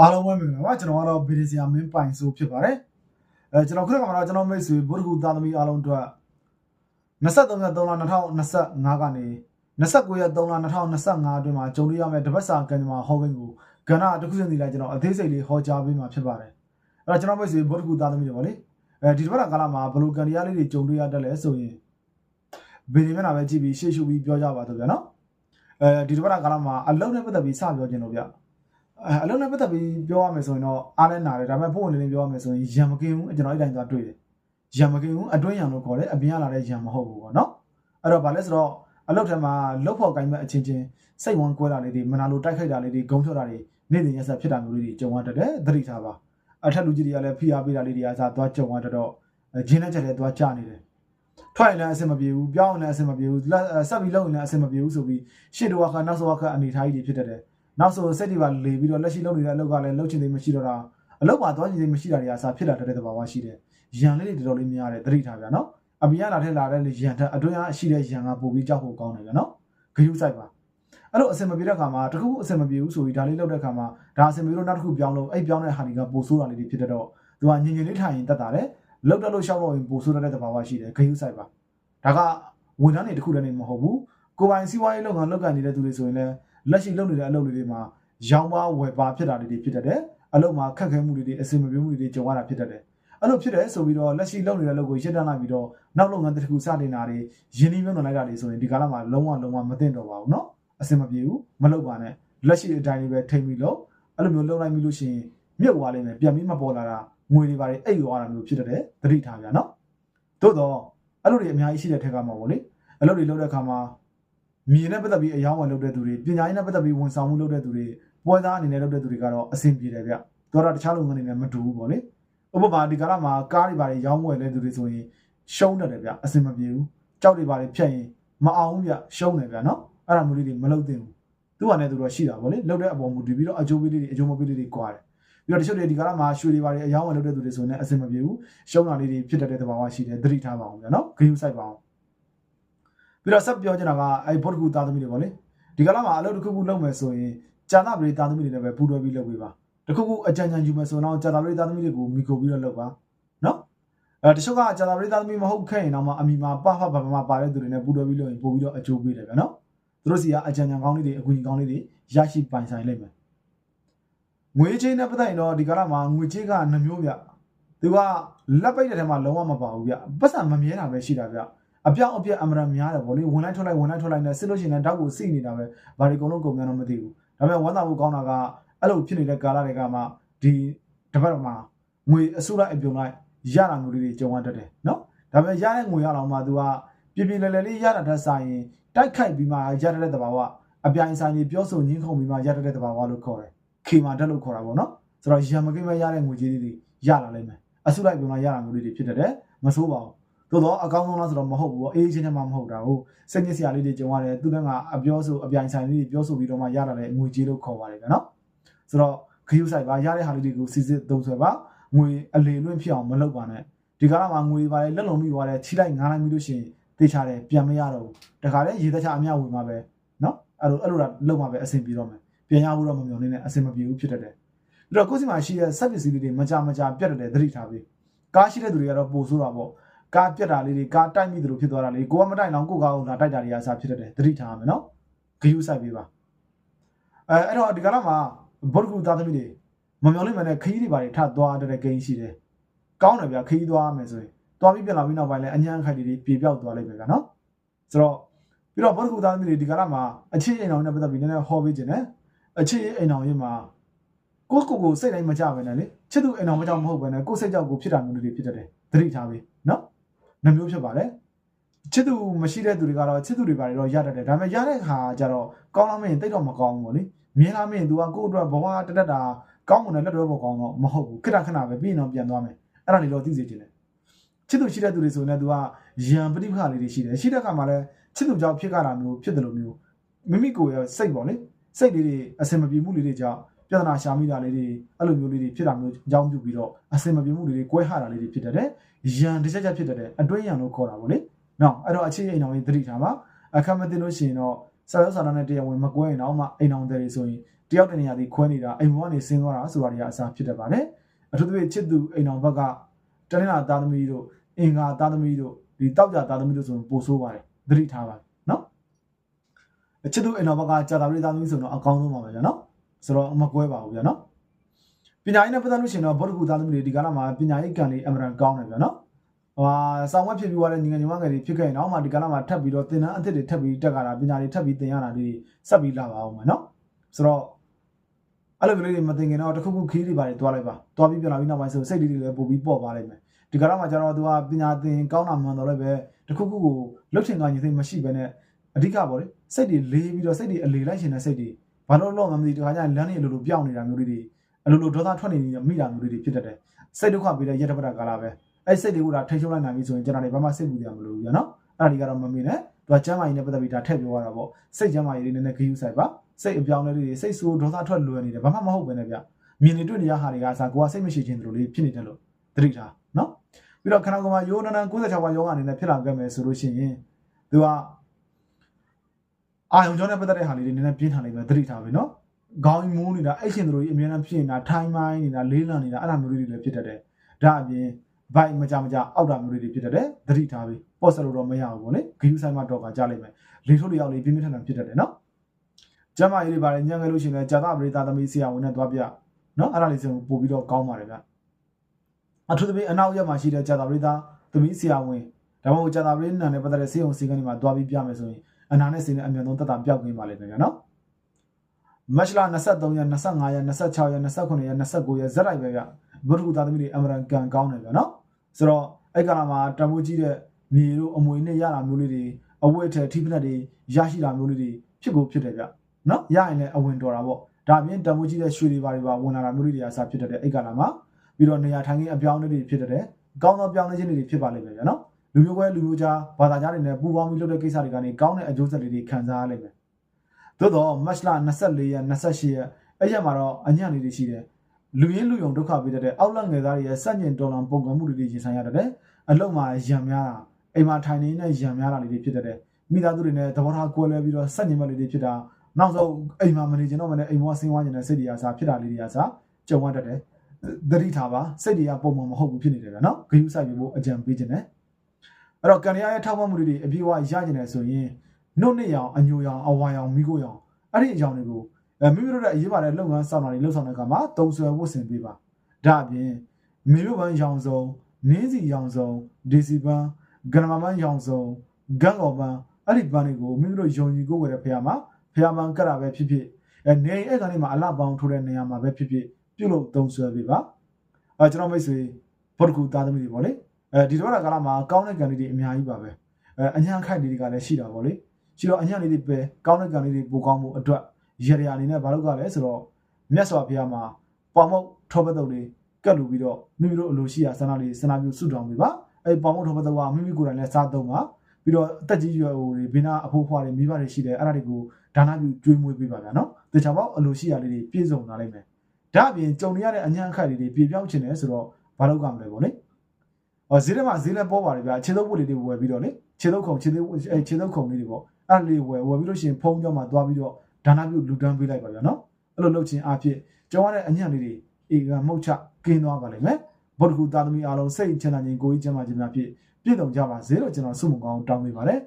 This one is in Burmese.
အားလုံးပဲမင်္ဂလာပါကျွန်တော်ကတော့ဗီဒီစီယာမင်းပိုင်ဆိုဖြစ်ပါတယ်အဲကျွန်တော်ခုနကမှတော့ကျွန်တော်မိတ်ဆွေဘုဒ္ဓဂူသားသမီးအားလုံးအတွက်23ရက်3လ2025ကနေ29ရက်3လ2025အတွင်းမှာကြုံရမယ့်တပတ်စာကံကြမ္မာဟောကိန်းကိုကဏ္ဍတစ်ခုစီလိုက်ကျွန်တော်အသေးစိတ်လေးဟောကြားပေးမှာဖြစ်ပါတယ်အဲ့တော့ကျွန်တော်မိတ်ဆွေဘုဒ္ဓဂူသားသမီးတွေပေါ့လေအဲဒီတပတ်ကာလမှာဘယ်လိုကံတရားလေးတွေကြုံတွေ့ရတတ်လဲဆိုရင်ဗီဒီမျက်နှာပဲကြည့်ပြီးရှေ့ရှုပြီးပြောကြပါတော့ဗျာနော်အဲဒီတပတ်ကာလမှာအလုံးနဲ့ပတ်သက်ပြီးစပြောခြင်းလို့ဗျ အဲအလုံးနဲ့ပတ်သက်ပြီးပြောရမယ်ဆိုရင်တော့အားလည်းနာတယ်ဒါပေမဲ့ပုံဝင်လေးလေးပြောရမယ်ဆိုရင်ရံမကင်းဘူးကျွန်တော်အဲ့တိုင်းသွားတွေ့တယ်ရံမကင်းဘူးအတွင်းရံလို့ခေါ်တယ်အပြင်ကလာတဲ့ရံမဟုတ်ဘူးပေါ့နော်အဲ့တော့ဗာလဲဆိုတော့အလုတ်ထဲမှာလုတ်ဖို့ကိုင်းမဲ့အချင်းချင်းစိတ်ဝမ်းကွဲတာလေးတွေမနာလိုတိုက်ခိုက်တာလေးတွေဂုံဖြောတာတွေနေ့စဉ်ရက်ဆက်ဖြစ်တာမျိုးလေးတွေကြုံရတတ်တယ်သတိထားပါအထက်လူကြီးတွေကလည်းဖိအားပေးတာလေးတွေအားစားသွားကြုံရတတ်တော့ဂျင်းနဲ့ချက်တွေသွားကြနေတယ်ထွက်ရင်လည်းအဆင်မပြေဘူးပြောင်းရင်လည်းအဆင်မပြေဘူးဆက်ပြီးလုပ်ရင်လည်းအဆင်မပြေဘူးဆိုပြီးရှေ့တော့ကနောက်ဆုံးကအနေထားကြီးတွေဖြစ်တတ်တယ် နောက်ဆိုစက်တွေပါလေပြီးတော့လက်ရှိလုပ်နေတဲ့အလုပ်ကလည်းလုပ်ချင်သေးမရှိတော့တာအလုပ်ပါသွားချင်သေးမရှိတာတွေအစားဖြစ်လာတဲ့သဘာဝရှိတယ်။ရန်လေးတွေတော်တော်လေးများတယ်သတိထားဗျာနော်။အပြင်ကလာထက်လာတဲ့လေရန်ထက်အတွင်းအရှိတဲ့ရန်ကပိုပြီးကြောက်ဖို့ကောင်းတယ်ဗျာနော်။ဂယုစိုက်ပါ။အဲ့လိုအစင်မပြေတဲ့ခါမှာတခုခုအစင်မပြေဘူးဆိုပြီးဒါလေးလုပ်တဲ့ခါမှာဒါအစင်မပြေလို့နောက်တစ်ခုပြောင်းလို့အဲ့ပြောင်းတဲ့ဟာတွေကပိုဆိုးတာလေးတွေဖြစ်တဲ့တော့သူကညင်ညင်လေးထိုင်ရင်တက်တာတယ်။လောက်တက်လို့ရှောက်လို့ရင်ပိုဆိုးတဲ့သဘာဝရှိတယ်ဂယုစိုက်ပါ။ဒါကဝန်ထမ်းတွေတခုတည်းနေမဟုတ်ဘူး။ကိုယ်ပိုင်စီးပွားရေးလုပ်ငန်းလုပ်ကန်နေတဲ့သူတွေဆိုရင်လည်း လက်ရှိလုပ်နေတဲ့အလုပ်တွေမှာ ရောင်းပါဝယ်ပါဖြစ်တာတွေဖြစ်တတ်တယ်အလုပ်မှာခက်ခဲမှုတွေတွေအဆင်မပြေမှုတွေတွေကြုံရတာဖြစ်တတ်တယ်အဲ့လိုဖြစ်တယ်ဆိုပြီးတော့လက်ရှိလုပ်နေတဲ့လုပ်ကိုရစ်တန်းလိုက်ပြီးတော့နောက်လုပ်ငန်းတစ်ခုစတင်တာတွေရင်းနှီးမြှုပ်နှံလိုက်တာတွေဆိုရင်ဒီကာလမှာလုံးဝလုံးဝမသိတော့ပါဘူးเนาะအဆင်မပြေဘူးမလုပ်ပါနဲ့လက်ရှိအတိုင်းလေးပဲထိမ့်ပြီးလို့အဲ့လိုမျိုးလုပ်လိုက်ပြီးလို့ရှိရင်မြုပ်သွားလိမ့်မယ်ပြန်ပြီးမပေါ်လာတာငွေတွေပါတွေအိတ်သွားတာမျိုးဖြစ်တတ်တယ်သတိထားကြเนาะသို့တော့အဲ့လိုတွေအများကြီးရှိတဲ့ထက်ကမှာပေါ့လေအဲ့လိုတွေလုပ်တဲ့အခါမှာ မြင်နဲ့ပတ်သက်ပြီးအယောင်းဝယ်လုပ်တဲ့သူတွေပညာရေးနဲ့ပတ်သက်ပြီးဝန်ဆောင်မှုလုပ်တဲ့သူတွေပွဲသားအနေနဲ့လုပ်တဲ့သူတွေကတော့အဆင်ပြေတယ်ဗျ။သူကတော့တခြားလုပ်ငန်းတွေနဲ့မတူဘူးပေါ့လေ။ဥပမာဒီကာလမှာကားတွေဘာတွေရောင်းဝယ်တဲ့သူတွေဆိုရင်ရှုံးတယ်ဗျအဆင်မပြေဘူး။ကြောက်တွေဘာတွေဖြတ်ရင်မအောင်ဘူးဗျရှုံးတယ်ဗျနော်။အဲ့ဒါမျိုးလေးတွေမလုပ်သင့်ဘူး။သူ့ဟာနဲ့သူတော့ရှိတာပေါ့လေ။လုပ်တဲ့အပေါ်မူတည်ပြီးတော့အကျိုးပေးလေးတွေအကျိုးမပေးလေးတွေကွာတယ်။ပြီးတော့တချို့တွေဒီကာလမှာရွှေတွေဘာတွေအယောင်းဝယ်လုပ်တဲ့သူတွေဆိုရင်အဆင်မပြေဘူး။ရှုံးတာလေးတွေဖြစ်တတ်တဲ့သဘာဝရှိတယ်သတိထားပါအောင်ဗျနော်။ဂရုစိုက်ပါအောင်။ ပြီးတော့ဆက်ပြောချင်တာကအဲ့ဘုတ်တကူသားသမီးတွေပေါ့လေ။ဒီကာလမှာအလုပ်တစ်ခုခုလုပ်မယ်ဆိုရင်ကျန်တာပရိသတ်သမီးတွေလည်းပဲပူတွဲပြီးလုပ်ပေးပါတခုခုအကြံဉာဏ်ယူမယ်ဆိုတော့ကျန်တာပရိသတ်သမီးတွေကိုမိခိုပြီးတော့လုပ်ပါနော်အဲတချို့ကကျန်တာပရိသတ်သမီးမဟုတ်ခဲ့ရင်တော့မှအမိမှာပဖဖဖမပါတဲ့သူတွေနဲ့ပူတွဲပြီးလုပ်ရင်ပို့ပြီးတော့အကျိုးပေးတယ်ဗျနော်သူတို့စီကအကြံဉာဏ်ကောင်းလေးတွေအကူအညီကောင်းလေးတွေရရှိပိုင်ဆိုင်လိမ့်မယ်ငွေချင်းနဲ့ပတ်သက်ရင်တော့ဒီကာလမှာငွေချင်းကနှမျိုးဗျသူကလက်ပိတ်တဲ့ထဲမှာလုံးဝမပါဘူးဗျပတ်စံမမြဲတာပဲရှိတာဗျ အပြောင်းအပြက်အမရများတယ်ဗောလေဝင်လိုက်ထွက်လိုက်ဝင်လိုက်ထွက်လိုက်နဲ့စစ်လို့ရှိရင်လည်းတောက်ကိုစိနေတာပဲဘာတွေအကုန်လုံးကုန်ပြန်တော့မသိဘူးဒါပေမဲ့ဝမ်းသာဖို့ကောင်းတာကအဲ့လိုဖြစ်နေတဲ့ကာလတွေကမှဒီတစ်ပတ်မှာငွေအစုလိုက်အပြုံလိုက်ရတာမျိုးလေးတွေကြုံရတတ်တယ်နော်ဒါပေမဲ့ရတဲ့ငွေရအောင်မှ तू ကပြပြလဲလဲလေးရတာတက်ဆိုင်ရင်တိုက်ခိုက်ပြီးမှရတဲ့တဘာဝအပြိုင်ဆိုင်ကြီးပြောဆိုညင်းခုန်ပြီးမှရတဲ့တဘာဝလို့ခေါ်တယ်ခေမာတက်လို့ခေါ်တာပေါ့နော်ဆိုတော့ရံမကိမရတဲ့ငွေကြေးလေးတွေရလာလိမ့်မယ်အစုလိုက်ပြုံလိုက်ရတာမျိုးလေးတွေဖြစ်တတ်တယ်မဆိုးပါဘူး သို့တော့အကောင်းဆုံးလားဆိုတော့မဟုတ်ဘူးပေါ့အေးချင်းထဲမှာမဟုတ်တာဟုတ်စိတ်ညစ်စရာလေးတွေကြုံရတယ်သူလည်းကအပြောဆိုအပြိုင်ဆိုင်လေးတွေပြောဆိုပြီးတော့မှရလာတဲ့ငွေကြေးလို့ခေါ်ပါတယ်ဗျနော်ဆိုတော့ခရူးဆိုင်ပါရတဲ့ဟာလေးတွေကိုစီစစ်သုံးဆွဲပါငွေအလေလွင့်ဖြစ်အောင်မလုပ်ပါနဲ့ဒီကာလမှာငွေပါလေလက်လုံးမိသွားတယ်ထိလိုက်ငားလိုက်ပြီးလို့ရှိရင်တေချာတယ်ပြန်မရတော့ဘူးတခါလေရေသက်ချအမြဝင်မှာပဲနော်အဲ့လိုအဲ့လိုလုပ်မှာပဲအဆင်ပြေတော့မယ်ပြန်ရဖို့တော့မမျှော်နေနဲ့အဆင်မပြေဘူးဖြစ်တတ်တယ်ပြီးတော့ကိုယ်စီမှာရှိတဲ့စက်ပစ္စည်းလေးတွေမကြမကြပြတ်တယ်သတိထားပြီးကားရှိတဲ့သူတွေကတော့ပိုဆိုးတာပေါ့ ကားပြက်တာလေးတွေကားတိုက်မိသလိုဖြစ်သွားတာလေးကိုကမတိုက်အောင်ကိုကားကိုလာတိုက်တာတွေအစားဖြစ်တတ်တယ်သတိထားရမယ်နော်ဂယုစိုက်ပေးပါအဲအဲ့တော့ဒီကလာမှာဘော့ကူသားသမီးတွေမမျောလိမ့်မယ်နဲ့ခရီးတွေပါတွေထသွားတဲ့ကိန်းရှိတယ်ကောင်းတယ်ဗျာခရီးသွားမယ်ဆိုရင်သွားပြီးပြန်လာပြီးနောက်ပိုင်းလဲအញ្ញမ်းခိုက်တွေပြေပြောက်သွားလိမ့်မယ်ကနော်ဆိုတော့ပြီးတော့ဘော့ကူသားသမီးတွေဒီကလာမှာအခြေအိမ်အောင်နဲ့ပတ်သက်ပြီးနည်းနည်းဟောပေးခြင်းနဲ့အခြေအိမ်အောင်ရေးမှာကိုကိုကိုစိတ်တိုင်းမကြပဲနဲ့လေချစ်သူအိမ်အောင်မကြောက်မဟုတ်ပဲနဲ့ကိုစိတ်ကြောက်ကိုဖြစ်တာမျိုးတွေဖြစ်တတ်တယ်သတိထားပေးနော် နှမျိုးဖြစ်ပါတယ်ချစ်သူမရှိတဲ့သူတွေကတော့ချစ်သူတွေပါတော့ရတတ်တယ်ဒါပေမဲ့ရတဲ့ခါကျတော့ကောင်းလာမင်းတိတ်တော့မကောင်းဘူးပေါ့လေမြင်လာမင်း तू ကကိုယ့်အတွက်ဘဝတက်တက်တာကောင်းမွန်တဲ့လက်တော်ပေါ်ကောင်းတော့မဟုတ်ဘူးခဏခဏပဲပြီးရင်တော့ပြန်သွားမယ်အဲ့ဒါလေးတော့သိစေချင်တယ်ချစ်သူရှိတဲ့သူတွေဆိုရင်လည်း तू ကရံပဋိပက္ခလေးတွေရှိတယ်ရှိတဲ့ခါမှာလည်းချစ်သူကြောင့်ဖြစ်ကြတာမျိုးဖြစ်တယ်လို့မျိုးမိမိကိုယ်ရဲ့စိတ်ပေါ့လေစိတ်လေးတွေအစင်မပြေမှုလေးတွေကြောင့် ပြဿနာရှာမိတာလေးတွေအဲ့လိုမျိုးလေးတွေဖြစ်တာမျိုးအကြောင်းပြုပြီးတော့အစင်မပြေမှုလေးတွေကွဲဟတာလေးတွေဖြစ်တတ်တယ်ရန်တစ်ချက်ချက်ဖြစ်တတ်တယ်အတွင်းရန်လို့ခေါ်တာပေါ့လေနော်အဲ့တော့အခြေအိမ်အောင်ရင်သတိထားပါအခက်မသိလို့ရှိရင်တော့ဆရာဆရာနဲ့တရားဝင်မကွဲရင်တော့မှအိမ်အောင်တယ်ဆိုရင်တယောက်တနေရာဒီခွဲနေတာအိမ်ပေါ်ကနေဆင်းသွားတာဆိုတာတွေကအစားဖြစ်တတ်ပါတယ်အထူးသဖြင့်ချစ်သူအိမ်တော်ဘက်ကတနင်္လာသားသမီးတို့အင်္ဂါသားသမီးတို့ဒီတောက်ကြသားသမီးတို့ဆိုရင်ပိုဆိုးပါတယ်သတိထားပါနော်အချစ်သူအိမ်တော်ဘက်ကကြာတာပရိသားသမီးဆိုတော့အကောင်းဆုံးပါပဲဗျာနော် ဆိုတော့မကွဲပါဘူးဗျာနော်ပညာရေးနဲ့ပတ်သက်လို့ရှိရင်တော့ဘောဓဂုသားသမီးတွေဒီကာလမှာပညာရေးကံတွေအမှန်တန်ကောင်းတယ်ဗျာနော်ဟိုဟာဆောင်းဝက်ဖြစ်ပြီးသွားတဲ့ညီငယ်ညီမငယ်တွေဖြစ်ခဲ့ရင်တော့မှဒီကာလမှာထပ်ပြီးတော့သင်တန်းအသစ်တွေထပ်ပြီးတက်ကြတာပညာတွေထပ်ပြီးသင်ရတာတွေဆက်ပြီးလာပါအောင်မယ်နော်ဆိုတော့အဲ့လိုမျိုးလေးတွေမသိခင်တော့တစ်ခုခုခီးတွေပါတွေတွားလိုက်ပါတွားပြီးပြန်လာပြီးနောက်ပိုင်းဆိုစိတ်လေးတွေလည်းပို့ပြီးပေါ့ပါလိမ့်မယ်ဒီကာလမှာကျတော့သူကပညာသင်ကောင်းတာမှန်တော့လည်းပဲတစ်ခုခုကိုလှုပ်ချင်ကညီသိမရှိဘဲနဲ့အဓိကပေါ့လေစိတ်တွေလေးပြီးတော့စိတ်တွေအလေလိုက်ရှင်တဲ့စိတ်တွေ ဘာလို့လို့မမသိတခါကျရင်လမ်းတွေအလိုလိုပြောင်းနေတာမျိုးလေးတွေအလိုလိုဒေါသထွက်နေမိတာမျိုးလေးတွေဖြစ်တတ်တယ်စိတ်ဒုက္ခပြီးတဲ့ရက်တပတ်ကာလပဲအဲ့စိတ်တွေကိုဒါထိချုံလိုက်နိုင်ပြီဆိုရင်ကျွန်တော်တွေဘာမှစိတ်ပူရမလို့ဘူးရနော်အဲ့ဒါဒီကတော့မမေ့နဲ့သူကကျမ်းမာရေးနဲ့ပတ်သက်ပြီးဒါထည့်ပြောရတာပေါ့စိတ်ကျမ်းမာရေးလေးနည်းနည်းခရူးဆိုင်ပါစိတ်အပြောင်းလဲလေးတွေစိတ်ဆိုးဒေါသထွက်လွယ်နေတယ်ဘာမှမဟုတ်ပဲနဲ့ဗျမြင်နေတွေ့နေရဟာတွေကစားကိုကစိတ်မရှိခြင်းတို့လေးဖြစ်နေတယ်လို့သတိထားနော်ပြီးတော့ခန္ဓာကိုယ်မှာယောနန96ပါးယောဂအနေနဲ့ဖြစ်လာခဲ့မယ်ဆိုလို့ရှိရင်သူက အာယုံကြောနဲ့ပတ်သက်တဲ့ဟာလေးတွေနည်းနည်းပြင်းထန်နေပဲသတိထားပြီနော်ခေါင်းမူးနေတာအဲ့ရှင်တို့ကြီးအများနဲ့ဖြစ်နေတာထိုင်းမိုင်းနေတာလေးလံနေတာအဲ့ဒါမျိုးလေးတွေလည်းဖြစ်တတ်တယ်ဒါအပြင်ဘိုက်မကြမကြအောက်တာမျိုးလေးတွေဖြစ်တတ်တယ်သတိထားပြီပေါ့ဆက်လို့တော့မရဘူးပေါ့လေဂီယူဆိုင်မှာတော့ကကြားလိုက်မယ်လေးထုတ်လျောက်လေးပြင်းပြင်းထန်ထန်ဖြစ်တတ်တယ်နော်ကျမကြီးတွေပါတယ်ညံခဲ့လို့ရှိရင်လည်းဇာတာပရိသသမီးဆရာဝန်နဲ့သွားပြနော်အဲ့ဒါလေးဆိုပို့ပြီးတော့ကောင်းပါတယ်ဗျအထူးသဖြင့်အနောက်ရက်မှာရှိတဲ့ဇာတာပရိသသမီးဆရာဝန်ဒါမှမဟုတ်ဇာတာပရိနံနဲ့ပတ်သက်တဲ့စေုံစီကန်းတွေမှာသွားပြီးပြမယ်ဆိုရင် အနာနဲ့စင်းနဲ့အမြန်ဆုံးတက်တာပြောက်နေပါလိမ့်မယ်နော်မတ်လ23ရက်25ရက်26ရက်29ရက်29ရက်ဇက်လိုက်ပဲဗျဘုရုသားသမီးတွေအမရန်ကန်ကောင်းတယ်ဗျနော်ဆိုတော့အဲ့ကလာမှာတမိုးကြီးတဲ့မြေတို့အမွေနဲ့ရတာမျိုးလေးတွေအဝတ်ထဲထိပနက်တွေရရှိတာမျိုးလေးတွေဖြစ်ကိုဖြစ်တယ်ဗျနော်ရရင်လည်းအဝင်တော်တာပေါ့ဒါအပြင်တမိုးကြီးတဲ့ရွှေတွေပါတွေပါဝင်လာတာမျိုးလေးတွေအစားဖြစ်တဲ့အဲ့ကလာမှာပြီးတော့နေရာထိုင်ခင်းအပြောင်းအလဲတွေဖြစ်တဲ့ကောင်းသောပြောင်းလဲခြင်းတွေဖြစ်ပါလိမ့်မယ်ဗျနော် လူမျိုးကွဲလူမျိုးကြားဘာသာကြားတွေနဲ့ပူးပေါင်းပြီးလုပ်တဲ့ကိစ္စတွေကနေကောင်းတဲ့အကျိုးဆက်တွေခံစားရလိမ့်မယ်သို့တော့မတ်လ24ရက်28ရက်အဲ့ရက်မှာတော့အညံ့လေးတွေရှိတယ်လူရင်းလူယုံဒုက္ခပေးတဲ့အောက်လက်ငယ်သားတွေရဲ့စန့်ကျင်တော်လံပုံကံမှုတွေရင်ဆိုင်ရတဲ့အလုံးမှာရံများတာအိမ်မှာထိုင်နေတဲ့ရံများတာလေးတွေဖြစ်တဲ့မိသားစုတွေနဲ့သဘောထားကွဲလွဲပြီးတော့စန့်ကျင်မဲ့လေးတွေဖြစ်တာနောက်ဆုံးအိမ်မှာမနေချင်တော့မနဲ့အိမ်ဘဝဆင်းသွားနေတဲ့စိတ်တရားစားဖြစ်တာလေးတွေကစားကြုံရတတ်တယ်သတိထားပါစိတ်တွေကပုံမှန်မဟုတ်ဘူးဖြစ်နေတယ်ဗျာနော်ဂယုစိုက်ပြီးဖို့အကြံပေးခြင်းနဲ့ အဲ့တော့ကံရရဲ့ထောက်ပံ့မှုတွေအပြည့်အဝရကျင်တယ်ဆိုရင်နှုတ်နှစ်ရောင်အညိုရောင်အဝါရောင်မိခိုးရောင်အဲ့ဒီအကြောင်းတွေကိုအဲမိမိတို့ရဲ့အရေးပါတဲ့လုပ်ငန်းဆောင်တာတွေလှုပ်ဆောင်တဲ့အခါမှာတုံဆွဲဝတ်ဆင်ပေးပါဒါအပြင်မိမိတို့ဘန်းရောင်စုံနင်းစီရောင်စုံဒီစီပန်းဂရမမန်းရောင်စုံဂန်ကော်ပန်းအဲ့ဒီပန်းတွေကိုမိမိတို့ယုံကြည်ကိုယ်ဝယ်တဲ့ဖရားမှာဖရားမန်ကရပဲဖြစ်ဖြစ်အဲနေအဲ့ကနေမှာအလပေါင်းထိုးတဲ့နေရာမှာပဲဖြစ်ဖြစ်ပြုတ်လို့တုံဆွဲပေးပါအဲကျွန်တော်မိတ်ဆွေဘော့တကူသားသမီးတွေပေါ့လေ အဲဒီတော့ကာလမှာကောင်းတဲ့ကံလေးတွေအများကြီးပါပဲအဲအညာခိုက်လေးတွေကလည်းရှိတာပေါ့လေရှိတော့အညာလေးတွေပဲကောင်းတဲ့ကံလေးတွေပိုကောင်းမှုအတွက်ရရအနေနဲ့ဘာလို့ကလဲဆိုတော့မြတ်စွာဘုရားမှာပေါမုတ်ထောပတ်တုတ်လေးကတ်လူပြီးတော့မိမိတို့အလိုရှိရာဆန္ဒလေးဆန္ဒပြုဆုတောင်းပေးပါအဲပေါမုတ်ထောပတ်တုတ်ကမိမိကိုယ်တိုင်လည်းစားသုံးပါပြီးတော့အသက်ကြီးရွယ်ဟိုတွေဘိနာအဖိုးဖွားတွေမိဘတွေရှိတယ်အဲ့ဒါတွေကိုဒါနပြုကျွေးမွေးပေးပါဗျာနော်တခြားပေါက်အလိုရှိရာလေးတွေပြည့်စုံလာလိမ့်မယ်ဒါအပြင်ကြုံရတဲ့အညာအခက်လေးတွေပြေပြောင်းချင်တယ်ဆိုတော့ဘာလို့ကမလဲပေါ့လေ ဟောဈေးထဲမှာဈေးလဲပေါ်ပါတယ်ဗျာခြေသုံးပုတ်လေးတွေဝယ်ပြီးတော့လေခြေသုံးခုံခြေသုံးအဲခြေသုံးခုံလေးတွေပေါ့အဲ့လေးဝယ်ဝယ်ပြီးလို့ရှိရင်ဖုံးကြောင်းမှာသွားပြီးတော့ဒါနပြုလူတန်းပေးလိုက်ပါဗျာနော်အဲ့လိုလုပ်ခြင်းအဖြစ်ကျောင်းရတဲ့အညံ့လေးတွေအေကမှုတ်ချကင်းသွားပါလိမ့်မယ်ဗုဒ္ဓဂုသားသမီးအားလုံးစိတ်ချမ်းသာခြင်းကိုယ်ကြီးချမ်းသာခြင်းများဖြင့်ပြည့်စုံကြပါစေလို့ကျွန်တော်ဆုမွန်ကောင်းတောင်းပေးပါတယ်